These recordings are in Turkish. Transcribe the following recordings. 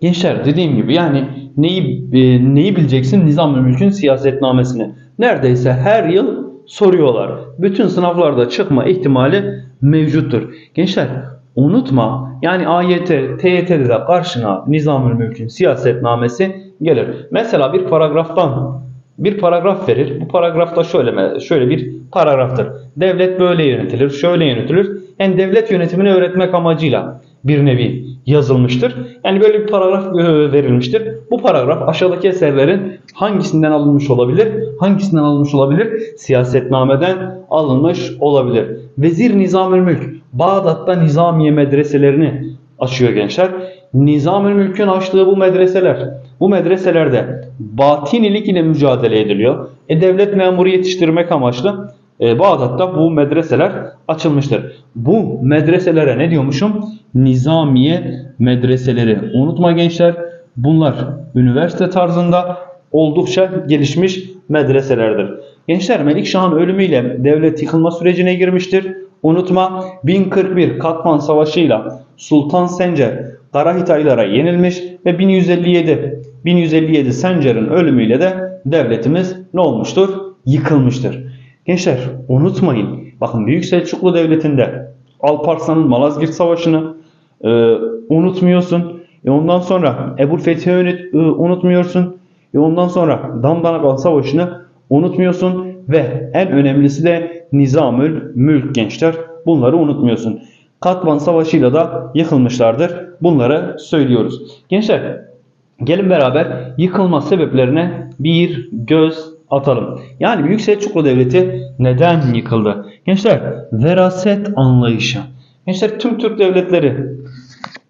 Gençler dediğim gibi yani neyi e, neyi bileceksin Nizam-ı Mülk'ün siyasetnamesini. Neredeyse her yıl soruyorlar. Bütün sınavlarda çıkma ihtimali mevcuttur. Gençler unutma yani AYT, TYT'de de karşına Nizam-ı Mülk'ün siyasetnamesi gelir. Mesela bir paragraftan bir paragraf verir. Bu paragrafta şöyle şöyle bir paragraftır. Devlet böyle yönetilir, şöyle yönetilir. Yani devlet yönetimini öğretmek amacıyla bir nevi yazılmıştır. Yani böyle bir paragraf e, verilmiştir. Bu paragraf aşağıdaki eserlerin hangisinden alınmış olabilir? Hangisinden alınmış olabilir? Siyasetnameden alınmış olabilir. Vezir Nizamül Mülk Bağdat'ta Nizamiye medreselerini açıyor gençler. Nizamül Mülk'ün açtığı bu medreseler, bu medreselerde batinilik ile mücadele ediliyor. E, devlet memuru yetiştirmek amaçlı e, Bağdat'ta bu medreseler açılmıştır. Bu medreselere ne diyormuşum? Nizamiye medreseleri. Unutma gençler bunlar üniversite tarzında oldukça gelişmiş medreselerdir. Gençler Melikşah'ın ölümüyle devlet yıkılma sürecine girmiştir. Unutma 1041 Katman Savaşı'yla Sultan Sencer Karahitaylara yenilmiş ve 1157 1157 Sencer'in ölümüyle de devletimiz ne olmuştur? Yıkılmıştır. Gençler unutmayın. Bakın Büyük Selçuklu Devleti'nde Alparslan'ın Malazgirt Savaşı'nı e, unutmuyorsun. E ondan sonra Ebu Fethi'yi e, unutmuyorsun. E ondan sonra Damdanakal Savaşı'nı unutmuyorsun. Ve en önemlisi de Nizamül Mülk gençler. Bunları unutmuyorsun. Katman Savaşı'yla da yıkılmışlardır. Bunları söylüyoruz. Gençler gelin beraber yıkılma sebeplerine bir göz atalım. Yani Büyük Selçuklu Devleti neden yıkıldı? Gençler veraset anlayışı. Gençler tüm Türk devletleri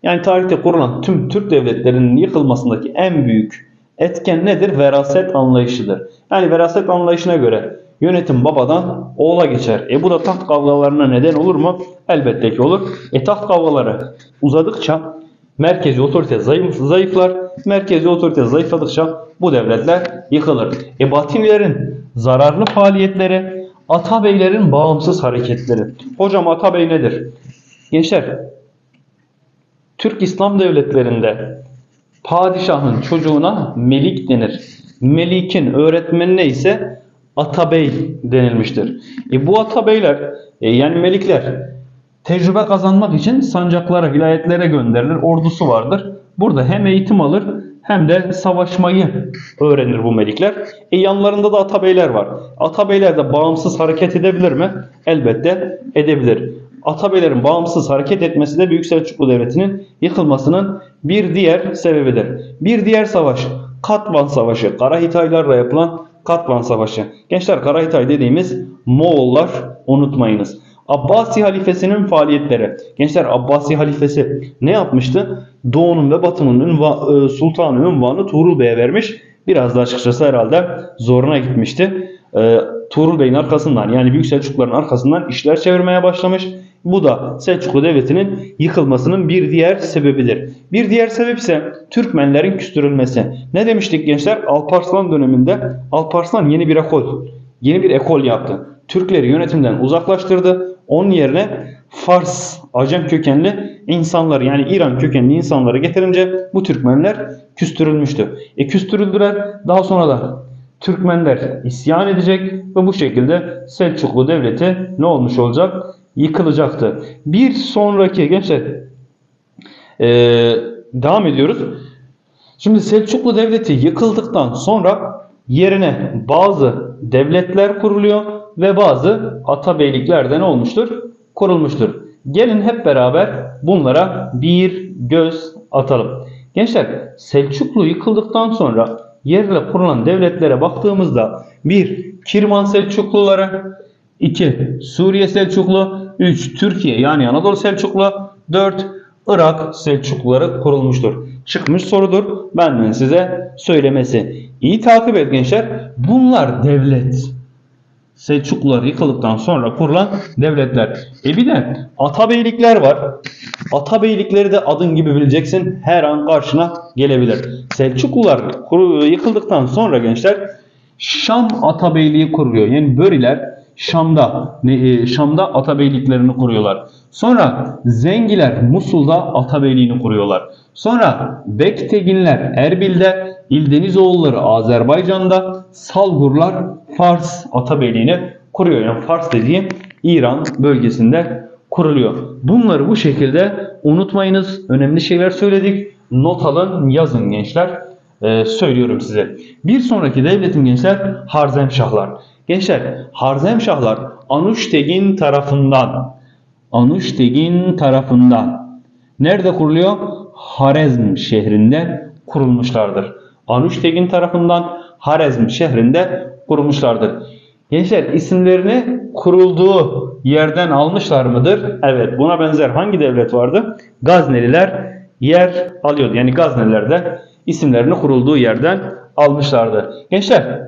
yani tarihte kurulan tüm Türk devletlerinin yıkılmasındaki en büyük etken nedir? Veraset anlayışıdır. Yani veraset anlayışına göre yönetim babadan oğula geçer. E bu da taht kavgalarına neden olur mu? Elbette ki olur. E taht kavgaları uzadıkça merkezi otorite zayıf, zayıflar. Merkezi otorite zayıfladıkça bu devletler yıkılır. E Batinilerin zararlı faaliyetleri, Atabeylerin bağımsız hareketleri. Hocam Atabey nedir? Gençler, Türk İslam devletlerinde padişahın çocuğuna melik denir. Melik'in öğretmenine ise atabey denilmiştir. E bu atabeyler e yani melikler tecrübe kazanmak için sancaklara, vilayetlere gönderilir. Ordusu vardır. Burada hem eğitim alır hem de savaşmayı öğrenir bu melikler. E yanlarında da atabeyler var. Atabeyler de bağımsız hareket edebilir mi? Elbette edebilir. Atabeylerin bağımsız hareket etmesi de Büyük Selçuklu Devleti'nin yıkılmasının bir diğer sebebidir. Bir diğer savaş Katvan Savaşı. Karahitaylarla yapılan Katvan Savaşı. Gençler Karahitay dediğimiz Moğollar unutmayınız. Abbasi halifesinin faaliyetleri. Gençler Abbasi halifesi ne yapmıştı? Doğu'nun ve Batı'nın ünva, e, sultanı ünvanı Tuğrul Bey'e vermiş. Biraz da açıkçası herhalde zoruna gitmişti. E, Tuğrul Bey'in arkasından yani Büyük Selçukluların arkasından işler çevirmeye başlamış. Bu da Selçuklu Devleti'nin yıkılmasının bir diğer sebebidir. Bir diğer sebep ise Türkmenlerin küstürülmesi. Ne demiştik gençler? Alparslan döneminde Alparslan yeni bir ekol, yeni bir ekol yaptı. Türkleri yönetimden uzaklaştırdı. Onun yerine Fars, Acem kökenli insanlar yani İran kökenli insanları getirince bu Türkmenler küstürülmüştü. E küstürüldüler. Daha sonra da Türkmenler isyan edecek ve bu şekilde Selçuklu Devleti ne olmuş olacak? Yıkılacaktı. Bir sonraki gençler ee, devam ediyoruz. Şimdi Selçuklu Devleti yıkıldıktan sonra yerine bazı devletler kuruluyor ve bazı atabeylikler de olmuştur? Kurulmuştur. Gelin hep beraber bunlara bir göz atalım. Gençler Selçuklu yıkıldıktan sonra yerle kurulan devletlere baktığımızda 1. Kirman Selçukluları 2. Suriye Selçuklu 3. Türkiye yani Anadolu Selçuklu 4. Irak Selçukluları kurulmuştur. Çıkmış sorudur. Benden size söylemesi. İyi takip et gençler. Bunlar devlet. Selçuklular yıkıldıktan sonra kurulan devletler. E bir de atabeylikler var. Atabeylikleri de adın gibi bileceksin. Her an karşına gelebilir. Selçuklular yıkıldıktan sonra gençler Şam atabeyliği kuruluyor. Yani Böriler Şam'da e, Şam'da atabeyliklerini kuruyorlar. Sonra Zengiler Musul'da Atabeyliğini kuruyorlar. Sonra Bekteginler Erbil'de, İldenizoğulları Azerbaycan'da, Salgurlar Fars Atabeyliğini kuruyor. Yani Fars dediğim İran bölgesinde kuruluyor. Bunları bu şekilde unutmayınız. Önemli şeyler söyledik. Not alın, yazın gençler. Ee, söylüyorum size. Bir sonraki devletin gençler Harzemşahlar. Gençler Harzemşahlar Anuştegin tarafından Anuştegin tarafından nerede kuruluyor? Harezm şehrinde kurulmuşlardır. Anuştegin tarafından Harezm şehrinde kurulmuşlardır. Gençler isimlerini kurulduğu yerden almışlar mıdır? Evet buna benzer hangi devlet vardı? Gazneliler yer alıyordu. Yani Gazneliler de isimlerini kurulduğu yerden almışlardı. Gençler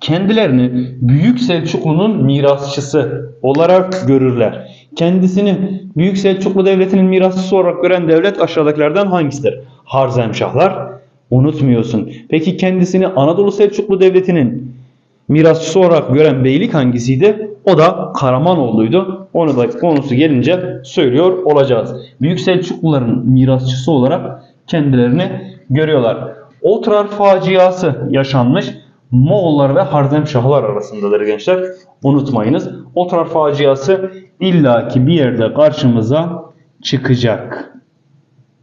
kendilerini Büyük Selçuklu'nun mirasçısı olarak görürler. Kendisini Büyük Selçuklu Devleti'nin mirasçısı olarak gören devlet aşağıdakilerden hangisidir? Harzemşahlar. Unutmuyorsun. Peki kendisini Anadolu Selçuklu Devleti'nin mirasçısı olarak gören beylik hangisiydi? O da Karamanoğlu'ydu. Onu da konusu gelince söylüyor olacağız. Büyük Selçukluların mirasçısı olarak kendilerini görüyorlar. Otrar faciası yaşanmış. Moğollar ve Harzemşahlar arasındadır gençler. Unutmayınız. Otrar faciası illaki bir yerde karşımıza çıkacak.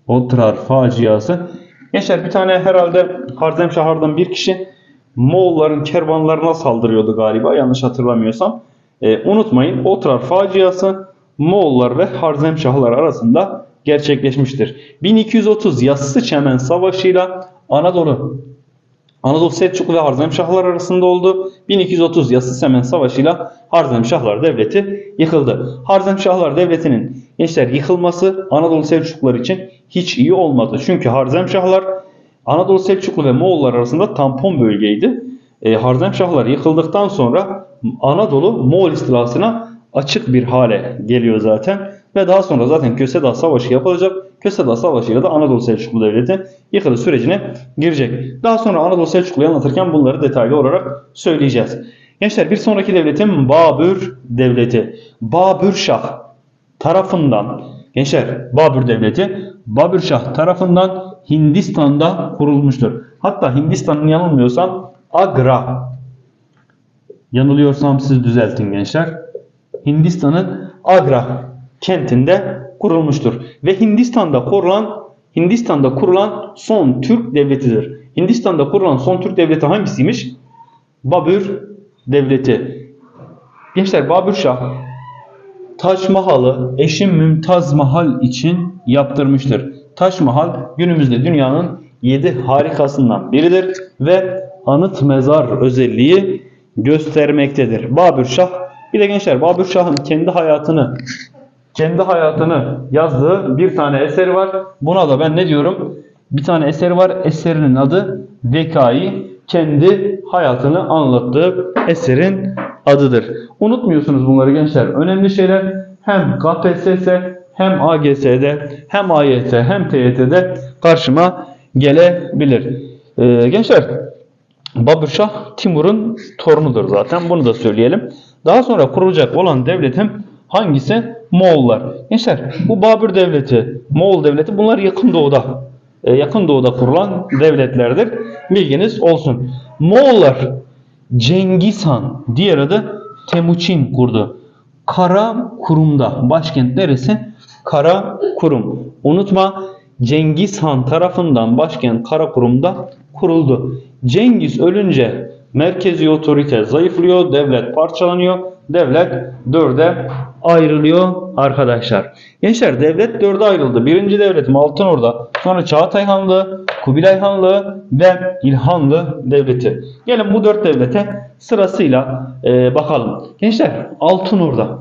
Otrar faciası. Gençler bir tane herhalde Harzemşahlardan bir kişi Moğolların kervanlarına saldırıyordu galiba yanlış hatırlamıyorsam. E, unutmayın Otrar faciası Moğollar ve Harzemşahlar arasında gerçekleşmiştir. 1230 Yassı Çemen Savaşı'yla Anadolu Anadolu Selçuklu ve Harzemşahlar arasında oldu. 1230 Yassı Semen Savaşı'yla Harzemşahlar Devleti yıkıldı. Harzemşahlar Devleti'nin gençler yıkılması Anadolu Selçuklular için hiç iyi olmadı. Çünkü Harzemşahlar Anadolu Selçuklu ve Moğollar arasında tampon bölgeydi. E, Harzemşahlar yıkıldıktan sonra Anadolu Moğol istilasına açık bir hale geliyor zaten. Ve daha sonra zaten Köseda Savaşı yapılacak. Köseda Savaşı ile de Anadolu Selçuklu Devleti yıkılış sürecine girecek. Daha sonra Anadolu Selçuklu'yu anlatırken bunları detaylı olarak söyleyeceğiz. Gençler bir sonraki devletin Babür Devleti. Babür Şah tarafından gençler Babür Devleti Babür Şah tarafından Hindistan'da kurulmuştur. Hatta Hindistan'ın yanılmıyorsam Agra yanılıyorsam siz düzeltin gençler. Hindistan'ın Agra kentinde kurulmuştur. Ve Hindistan'da kurulan Hindistan'da kurulan son Türk devletidir. Hindistan'da kurulan son Türk devleti hangisiymiş? Babür devleti. Gençler Babür Şah Taç Mahal'ı eşi Mümtaz Mahal için yaptırmıştır. Taç Mahal günümüzde dünyanın 7 harikasından biridir ve anıt mezar özelliği göstermektedir. Babür Şah bir de gençler Babür Şah'ın kendi hayatını kendi hayatını yazdığı bir tane eseri var. Buna da ben ne diyorum? Bir tane eseri var. Eserinin adı Vekai. Kendi hayatını anlattığı eserin adıdır. Unutmuyorsunuz bunları gençler. Önemli şeyler hem KPSS hem AGS'de hem AYT hem TYT'de karşıma gelebilir. Ee, gençler Babürşah Timur'un torunudur zaten. Bunu da söyleyelim. Daha sonra kurulacak olan devletin hangisi? Moğollar. Gençler bu Babür Devleti, Moğol Devleti bunlar yakın doğuda e, yakın doğuda kurulan devletlerdir. Bilginiz olsun. Moğollar Cengiz Han, diğer adı Temuçin kurdu. Kara Kurum'da başkent neresi? Kara Kurum. Unutma Cengiz Han tarafından başkent Kara Kurum'da kuruldu. Cengiz ölünce merkezi otorite zayıflıyor, devlet parçalanıyor, devlet dörde ayrılıyor arkadaşlar. Gençler devlet dörde ayrıldı. Birinci devletim Altınorda, sonra Çağatay Hanlığı, Kubilay Hanlığı ve İlhanlı Devleti. Gelin bu dört devlete sırasıyla e, bakalım. Gençler Altınorda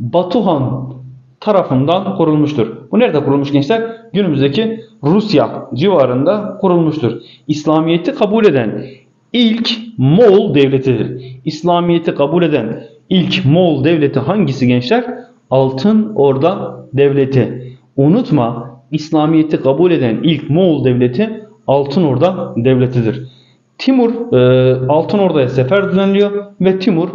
Batuhan tarafından kurulmuştur. Bu nerede kurulmuş gençler? Günümüzdeki Rusya civarında kurulmuştur. İslamiyet'i kabul eden ilk Moğol devletidir. İslamiyet'i kabul eden ilk Moğol devleti hangisi gençler? Altın Orda Devleti. Unutma İslamiyet'i kabul eden ilk Moğol devleti Altın Orda Devleti'dir. Timur e, Altın Orda'ya sefer düzenliyor ve Timur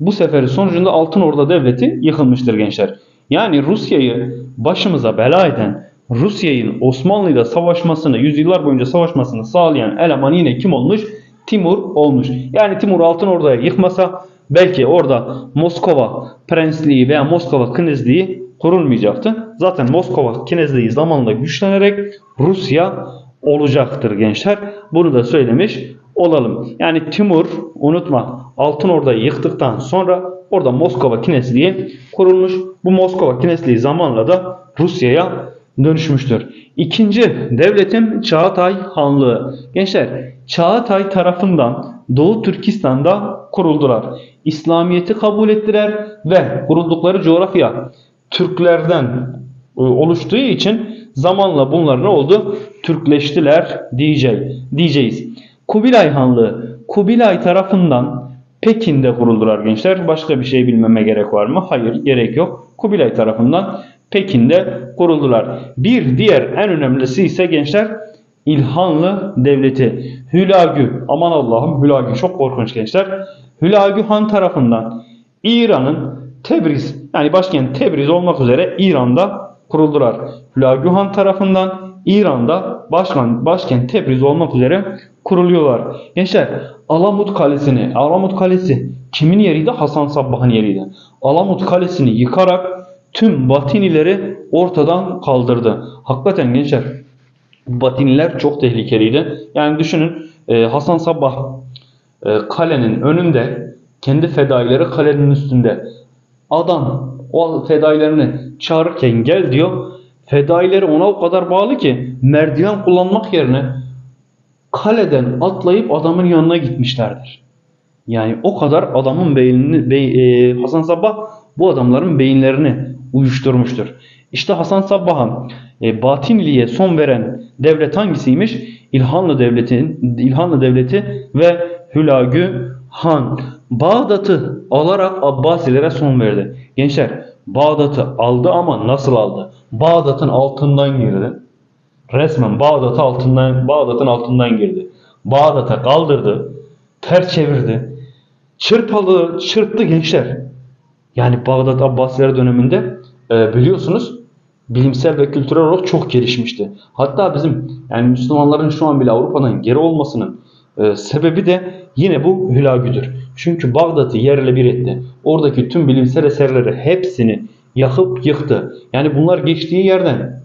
bu seferin sonucunda Altın Orda Devleti yıkılmıştır gençler. Yani Rusya'yı başımıza bela eden, Rusya'nın Osmanlı'yla savaşmasını, yüzyıllar boyunca savaşmasını sağlayan eleman yine kim olmuş? Timur olmuş. Yani Timur Altın Ordu'yu yıkmasa belki orada Moskova Prensliği veya Moskova Knezliği kurulmayacaktı. Zaten Moskova Knezliği zamanla güçlenerek Rusya olacaktır gençler. Bunu da söylemiş olalım. Yani Timur unutma Altın Ordu'yu yıktıktan sonra orada Moskova Knezliği kurulmuş. Bu Moskova Knezliği zamanla da Rusya'ya dönüşmüştür. İkinci devletin Çağatay Hanlığı. Gençler Çağatay tarafından Doğu Türkistan'da kuruldular. İslamiyet'i kabul ettiler ve kuruldukları coğrafya Türklerden e, oluştuğu için zamanla bunlar ne oldu? Türkleştiler diyeceğiz. diyeceğiz. Kubilay Hanlığı Kubilay tarafından Pekin'de kuruldular gençler. Başka bir şey bilmeme gerek var mı? Hayır gerek yok. Kubilay tarafından Pekin'de kuruldular. Bir diğer en önemlisi ise gençler İlhanlı Devleti. Hülagü. Aman Allah'ım Hülagü çok korkunç gençler. Hülagü Han tarafından İran'ın Tebriz yani başkent Tebriz olmak üzere İran'da kuruldular. Hülagü Han tarafından İran'da başkent, başkent Tebriz olmak üzere kuruluyorlar. Gençler Alamut Kalesi'ni, Alamut Kalesi kimin yeriydi? Hasan Sabbah'ın yeriydi. Alamut Kalesi'ni yıkarak tüm Batinileri ortadan kaldırdı. Hakikaten gençler Batiniler çok tehlikeliydi. Yani düşünün e, Hasan Sabbah e, kalenin önünde kendi fedaileri kalenin üstünde. Adam o fedailerini çağırırken gel diyor. Fedaileri ona o kadar bağlı ki merdiven kullanmak yerine kaleden atlayıp adamın yanına gitmişlerdir. Yani o kadar adamın beynini, bey, e, Hasan Sabbah bu adamların beyinlerini uyuşturmuştur. İşte Hasan Sabbah'a e, Batinli'ye son veren devlet hangisiymiş? İlhanlı devletin İlhanlı devleti ve Hülagü Han. Bağdat'ı alarak Abbasilere son verdi. Gençler Bağdat'ı aldı ama nasıl aldı? Bağdat'ın altından girdi. Resmen Bağdat'ı altından Bağdat'ın altından girdi. Bağdat'a kaldırdı, ters çevirdi. Çırpalı, çırptı gençler. Yani Bağdat Abbasiler döneminde e, biliyorsunuz bilimsel ve kültürel olarak çok gelişmişti. Hatta bizim yani Müslümanların şu an bile Avrupa'dan geri olmasının e, sebebi de yine bu hülagüdür. Çünkü Bağdat'ı yerle bir etti. Oradaki tüm bilimsel eserleri hepsini yakıp yıktı. Yani bunlar geçtiği yerden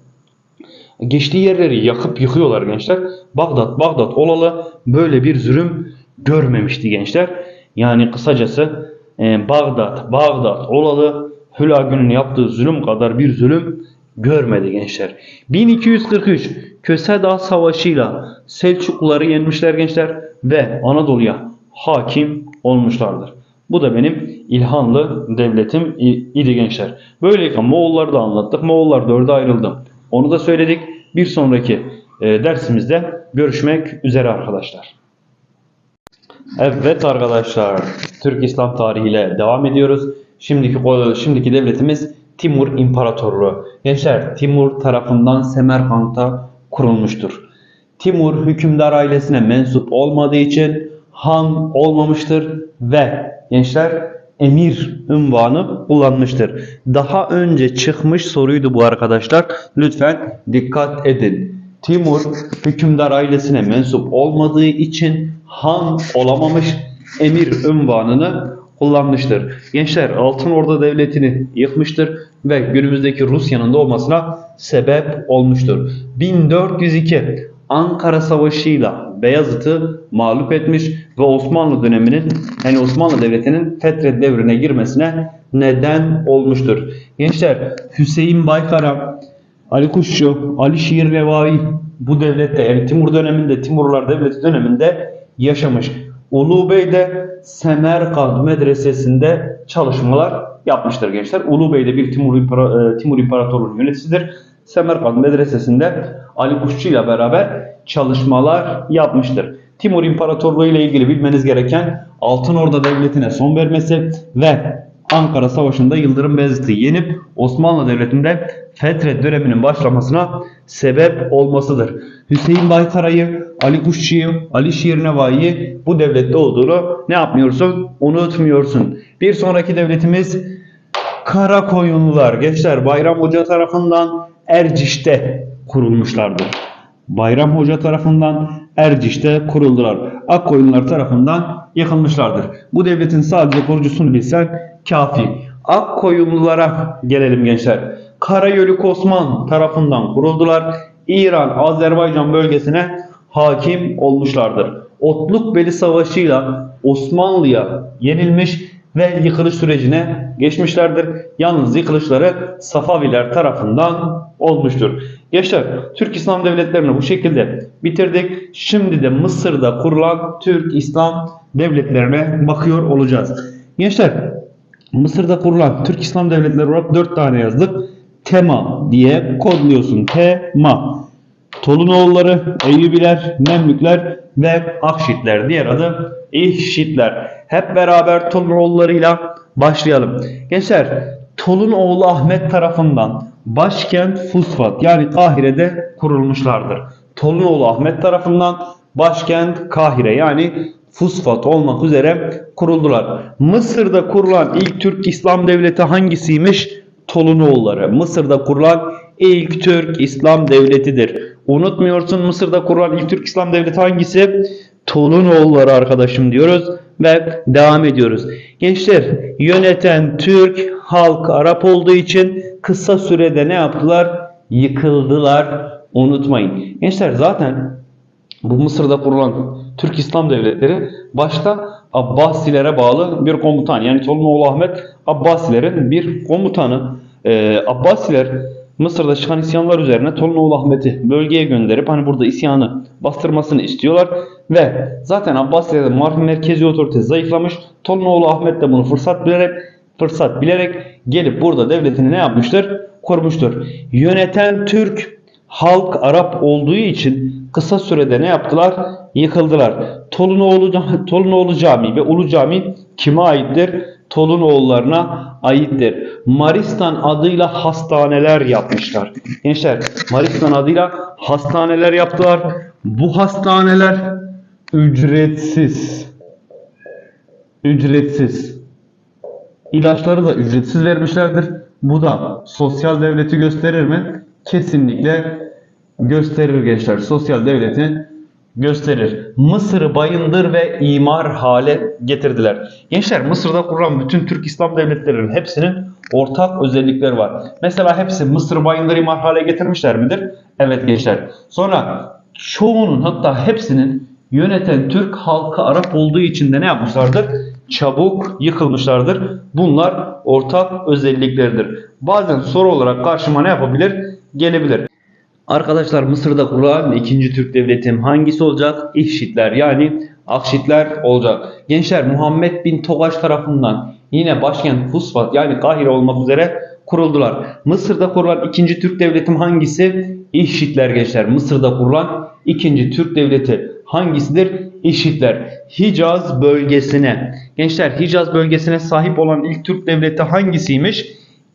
geçtiği yerleri yakıp yıkıyorlar gençler. Bağdat Bağdat olalı böyle bir zulüm görmemişti gençler. Yani kısacası e, Bağdat Bağdat olalı Hülagü'nün yaptığı zulüm kadar bir zulüm görmedi gençler. 1243 Köse Dağ Savaşı'yla Selçukluları yenmişler gençler ve Anadolu'ya hakim olmuşlardır. Bu da benim İlhanlı devletim idi gençler. Böylelikle Moğolları da anlattık. Moğollar dörde ayrıldı. Onu da söyledik. Bir sonraki e, dersimizde görüşmek üzere arkadaşlar. Evet arkadaşlar, Türk İslam tarihiyle devam ediyoruz. Şimdiki şimdiki devletimiz Timur İmparatorluğu. Gençler, Timur tarafından Semerkant'a kurulmuştur. Timur hükümdar ailesine mensup olmadığı için han olmamıştır ve gençler emir ünvanı kullanmıştır. Daha önce çıkmış soruydu bu arkadaşlar. Lütfen dikkat edin. Timur hükümdar ailesine mensup olmadığı için han olamamış emir ünvanını kullanmıştır. Gençler Altın Orda Devleti'ni yıkmıştır ve günümüzdeki Rusya'nın doğmasına sebep olmuştur. 1402 Ankara Savaşı'yla Beyazıt'ı mağlup etmiş ve Osmanlı döneminin yani Osmanlı Devleti'nin Fetret devrine girmesine neden olmuştur. Gençler Hüseyin Baykara, Ali Kuşçu, Ali Şiir Revai bu devlette yani Timur döneminde Timurlar Devleti döneminde yaşamış. Ulu Bey de Semerkant medresesinde çalışmalar yapmıştır gençler. Ulu Bey bir Timur, İmpara, e, Timur İmparatorluğu'nun yöneticisidir. Semerkant medresesinde Ali Kuşçu ile beraber çalışmalar yapmıştır. Timur İmparatorluğu ile ilgili bilmeniz gereken Altın Orda Devleti'ne son vermesi ve Ankara Savaşı'nda Yıldırım Beyazıt'ı yenip Osmanlı Devleti'nde Fetret döneminin başlamasına sebep olmasıdır. Hüseyin Baykara'yı, Ali Kuşçu'yu, Ali Şiirnevai'yi bu devlette olduğunu ne yapmıyorsun? Unutmuyorsun. Bir sonraki devletimiz Karakoyunlular gençler Bayram Hoca tarafından Erciş'te kurulmuşlardır. Bayram Hoca tarafından Erciş'te kuruldular. Akkoyunlular tarafından yıkılmışlardır. Bu devletin sadece kurucusunu bilsen kafi. Akkoyunlulara gelelim gençler. Karayölük Osman tarafından kuruldular. İran, Azerbaycan bölgesine hakim olmuşlardır. Otlukbeli Savaşı'yla Osmanlı'ya yenilmiş ve yıkılış sürecine geçmişlerdir. Yalnız yıkılışları Safaviler tarafından olmuştur. Gençler Türk İslam devletlerini bu şekilde bitirdik. Şimdi de Mısır'da kurulan Türk İslam devletlerine bakıyor olacağız. Gençler Mısır'da kurulan Türk İslam devletleri olarak 4 tane yazdık. Tema diye kodluyorsun. Tema. Tolunoğulları, Eyyubiler, Memlükler ve Akşitler. Diğer adı İhşitler. Hep beraber Tolunoğullarıyla başlayalım. Gençler Tolunoğlu Ahmet tarafından başkent Fusfat yani Kahire'de kurulmuşlardır. Tolunoğlu Ahmet tarafından başkent Kahire yani Fusfat olmak üzere kuruldular. Mısır'da kurulan ilk Türk İslam devleti hangisiymiş? Tolunoğulları. Mısır'da kurulan ilk Türk İslam devletidir. Unutmuyorsun Mısır'da kurulan ilk Türk İslam devleti hangisi? Tolunoğulları arkadaşım diyoruz ve devam ediyoruz. Gençler yöneten Türk halk Arap olduğu için kısa sürede ne yaptılar? Yıkıldılar. Unutmayın. Gençler zaten bu Mısır'da kurulan Türk İslam devletleri başta Abbasilere bağlı bir komutan yani Tolunoğlu Ahmet Abbasilerin bir komutanı. Ee, Abbasiler Mısır'da çıkan isyanlar üzerine Tolunoğlu Ahmet'i bölgeye gönderip hani burada isyanı bastırmasını istiyorlar ve zaten Abbasilerin marif merkezi otorite zayıflamış. Tolunoğlu Ahmet de bunu fırsat bilerek fırsat bilerek gelip burada devletini ne yapmıştır? Kurmuştur. Yöneten Türk halk Arap olduğu için kısa sürede ne yaptılar? Yıkıldılar. Tolunoğlu, Tolunoğlu Camii ve Ulu Cami kime aittir? Tolunoğullarına aittir. Maristan adıyla hastaneler yapmışlar. Gençler Maristan adıyla hastaneler yaptılar. Bu hastaneler ücretsiz. Ücretsiz. İlaçları da ücretsiz vermişlerdir. Bu da sosyal devleti gösterir mi? Kesinlikle gösterir gençler. Sosyal devleti gösterir. Mısır'ı bayındır ve imar hale getirdiler. Gençler Mısır'da kurulan bütün Türk İslam devletlerinin hepsinin ortak özellikleri var. Mesela hepsi Mısır bayındır imar hale getirmişler midir? Evet gençler. Sonra çoğunun hatta hepsinin yöneten Türk halkı Arap olduğu için de ne yapmışlardır? Çabuk yıkılmışlardır. Bunlar ortak özellikleridir. Bazen soru olarak karşıma ne yapabilir? Gelebilir. Arkadaşlar Mısır'da kurulan ikinci Türk devletim hangisi olacak? İhşitler yani Akşitler olacak. Gençler Muhammed bin Togaş tarafından yine başkent Fusfat yani Kahire olmak üzere kuruldular. Mısır'da kurulan ikinci Türk devletim hangisi? İhşitler gençler. Mısır'da kurulan ikinci Türk devleti hangisidir? İşitler. Hicaz bölgesine. Gençler Hicaz bölgesine sahip olan ilk Türk devleti hangisiymiş?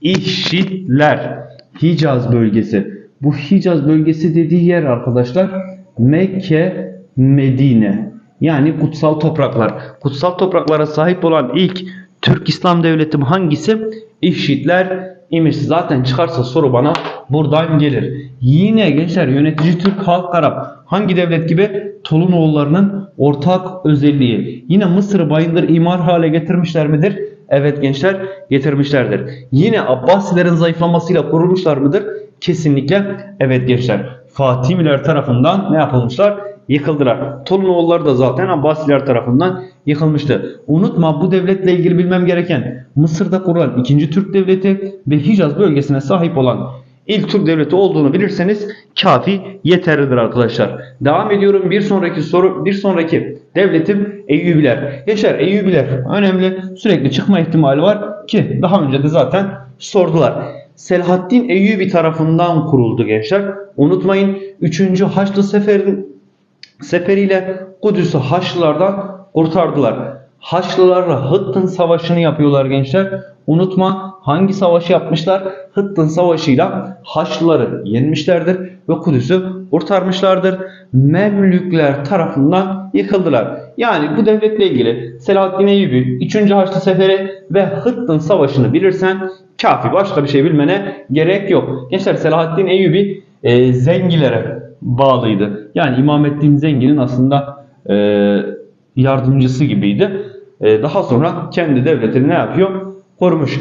İşitler. Hicaz bölgesi. Bu Hicaz bölgesi dediği yer arkadaşlar Mekke, Medine. Yani kutsal topraklar. Kutsal topraklara sahip olan ilk Türk İslam devleti hangisi? İşitler imiş. Zaten çıkarsa soru bana buradan gelir. Yine gençler yönetici Türk Halk Arap hangi devlet gibi? Tolunoğullarının ortak özelliği. Yine Mısır'ı bayındır imar hale getirmişler midir? Evet gençler getirmişlerdir. Yine Abbasilerin zayıflamasıyla kurulmuşlar mıdır? Kesinlikle evet gençler. Fatimiler tarafından ne yapılmışlar? Yıkıldılar. Tolunoğulları da zaten Abbasiler tarafından yıkılmıştı. Unutma bu devletle ilgili bilmem gereken Mısır'da kurulan ikinci Türk devleti ve Hicaz bölgesine sahip olan ilk Türk devleti olduğunu bilirseniz kafi yeterlidir arkadaşlar. Devam ediyorum. Bir sonraki soru, bir sonraki devletim Eyyubiler. Gençler Eyyubiler önemli. Sürekli çıkma ihtimali var ki daha önce de zaten sordular. Selahaddin Eyyubi tarafından kuruldu gençler. Unutmayın 3. Haçlı Seferi seferiyle Kudüs'ü Haçlılardan kurtardılar. Haçlılarla Hıttın Savaşı'nı yapıyorlar gençler. Unutma hangi savaşı yapmışlar? Hıttın Savaşı'yla Haçlıları yenmişlerdir ve Kudüs'ü kurtarmışlardır. Memlükler tarafından yıkıldılar. Yani bu devletle ilgili Selahaddin Eyyubi 3. Haçlı Seferi ve Hıttın Savaşı'nı bilirsen kafi. Başka bir şey bilmene gerek yok. Gençler Selahaddin Eyyubi e, zengilere bağlıydı. Yani İmamettin Zengi'nin aslında e, yardımcısı gibiydi. E, daha sonra kendi devletini ne yapıyor? Korumuş.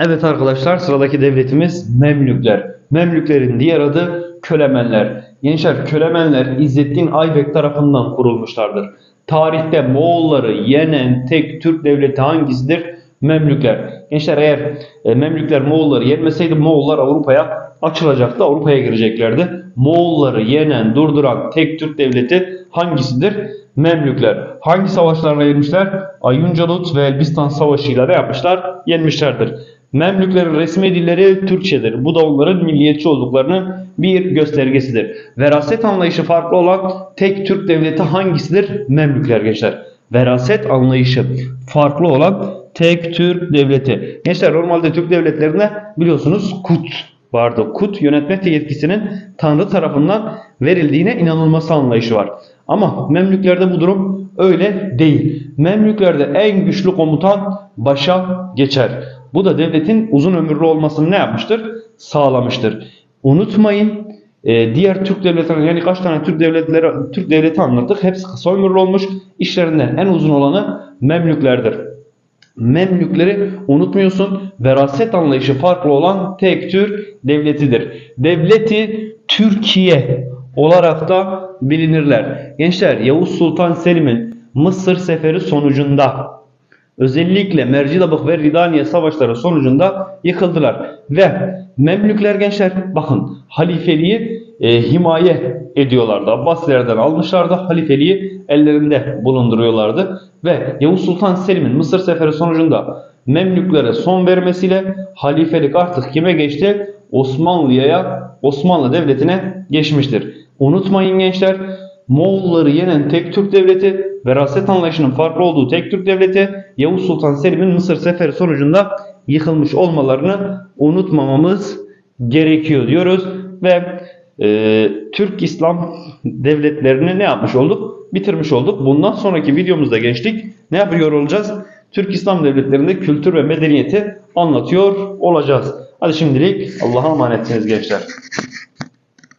Evet arkadaşlar sıradaki devletimiz Memlükler. Memlüklerin diğer adı Kölemenler. Gençler Kölemenler İzzettin Aybek tarafından kurulmuşlardır. Tarihte Moğolları yenen tek Türk devleti hangisidir? Memlükler. Gençler eğer e, Memlükler Moğolları yenmeseydi Moğollar Avrupa'ya açılacaktı. Avrupa'ya gireceklerdi. Moğolları yenen, durduran tek Türk devleti hangisidir? Memlükler. Hangi savaşlarla yenmişler? Ayuncalut ve Elbistan savaşıyla ne yapmışlar? Yenmişlerdir. Memlüklerin resmi dilleri Türkçedir. Bu da onların milliyetçi olduklarının bir göstergesidir. Veraset anlayışı farklı olan tek Türk devleti hangisidir? Memlükler gençler. Veraset anlayışı farklı olan tek Türk devleti. Gençler normalde Türk devletlerinde biliyorsunuz kut vardı. Kut yönetme yetkisinin Tanrı tarafından verildiğine inanılması anlayışı var. Ama Memlüklerde bu durum öyle değil. Memlüklerde en güçlü komutan başa geçer. Bu da devletin uzun ömürlü olmasını ne yapmıştır? Sağlamıştır. Unutmayın e, diğer Türk devletleri yani kaç tane Türk devletleri Türk devleti anlattık. Hepsi kısa ömürlü olmuş. İşlerinden en uzun olanı Memlüklerdir. Memlükleri unutmuyorsun. Veraset anlayışı farklı olan tek Türk devletidir. Devleti Türkiye olarak da bilinirler. Gençler Yavuz Sultan Selim'in Mısır seferi sonucunda özellikle Mercidabık ve Ridaniye savaşları sonucunda yıkıldılar. Ve Memlükler gençler bakın halifeliği e, himaye ediyorlardı. Abbasilerden almışlardı. Halifeliği ellerinde bulunduruyorlardı. Ve Yavuz Sultan Selim'in Mısır seferi sonucunda Memlüklere son vermesiyle halifelik artık kime geçti? Osmanlı'ya, Osmanlı Devleti'ne geçmiştir. Unutmayın gençler, Moğolları yenen tek Türk devleti, veraset anlayışının farklı olduğu tek Türk devleti, Yavuz Sultan Selim'in Mısır seferi sonucunda yıkılmış olmalarını unutmamamız gerekiyor diyoruz. Ve e, Türk İslam devletlerini ne yapmış olduk? Bitirmiş olduk. Bundan sonraki videomuzda gençlik ne yapıyor olacağız? Türk İslam devletlerinde kültür ve medeniyeti anlatıyor olacağız. Hadi şimdilik Allah'a emanetsiniz gençler.